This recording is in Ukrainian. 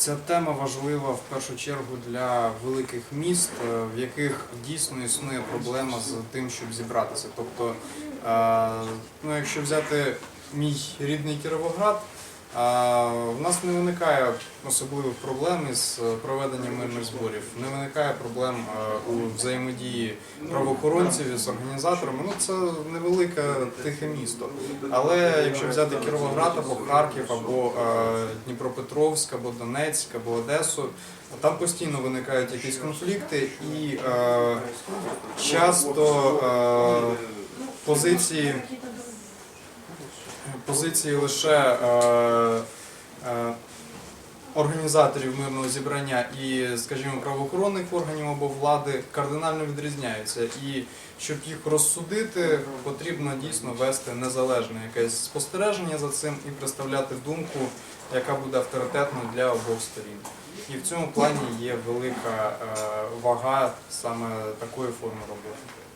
Ця тема важлива в першу чергу для великих міст, е, в яких дійсно існує проблема з тим, щоб зібратися. Тобто, е, ну, якщо взяти мій рідний Кіровоград, в нас не виникає особливих проблем із е, проведенням мирних зборів, не виникає проблем е, у взаємодії правоохоронців із організаторами. Ну це невелике тихе місто. Але якщо взяти Кіровоград або Харків, або е, Дніпропетровськ, або Донецьк, або Одесу, там постійно виникають якісь конфлікти і часто позиції, позиції лише е, е, організаторів мирного зібрання і, скажімо, правоохоронних органів або влади кардинально відрізняються. І щоб їх розсудити, потрібно дійсно вести незалежне якесь спостереження за цим і представляти думку, яка буде авторитетною для обох сторін. І в цьому плані є велика е, вага саме такої форми роботи.